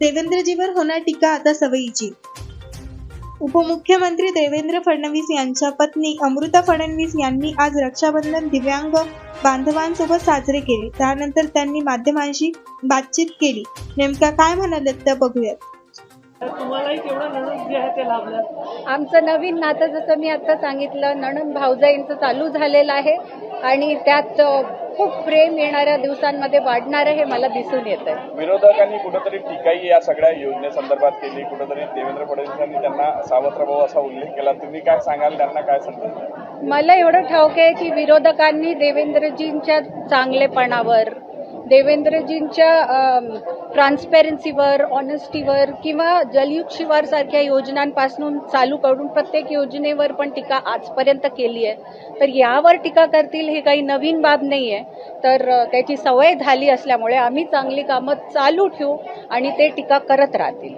देवेंद्रजीवर होणार टीका आता सवयीची उपमुख्यमंत्री देवेंद्र फडणवीस यांच्या पत्नी अमृता फडणवीस यांनी आज रक्षाबंधन दिव्यांग बांधवांसोबत साजरे केले. त्यानंतर त्यांनी माध्यमांशी बातचीत केली. नेमका काय म्हणालेत त्या बघूयात. आमचं नवीन नातं जसं मी आता सांगितलं नणंद भाऊजाईंचं चालू झालेलं आहे. आणि त्यात खूप प्रेम येणाऱ्या दिवसांमध्ये वाढणारं हे मला दिसून येत आहे विरोधकांनी कुठेतरी टीकाही या सगळ्या योजनेसंदर्भात केली कुठेतरी देवेंद्र फडणवीसांनी त्यांना सावत्र भाऊ असा उल्लेख केला. तुम्ही काय सांगाल त्यांना काय सांगाल मला एवढं ठाऊक आहे की विरोधकांनी देवेंद्रजींच्या चांगलेपणावर देवेंद्रजींच्या ट्रान्सपेरन्सीवर ऑनेस्टीवर किंवा जलयुक्त शिवारसारख्या योजनांपासून चालू करून प्रत्येक योजनेवर पण टीका आजपर्यंत केली आहे. तर यावर टीका करतील हे काही नवीन बाब नाही आहे तर त्याची सवय झाली असल्यामुळे आम्ही चांगली कामं चालू ठेवू आणि ते टीका करत राहतील.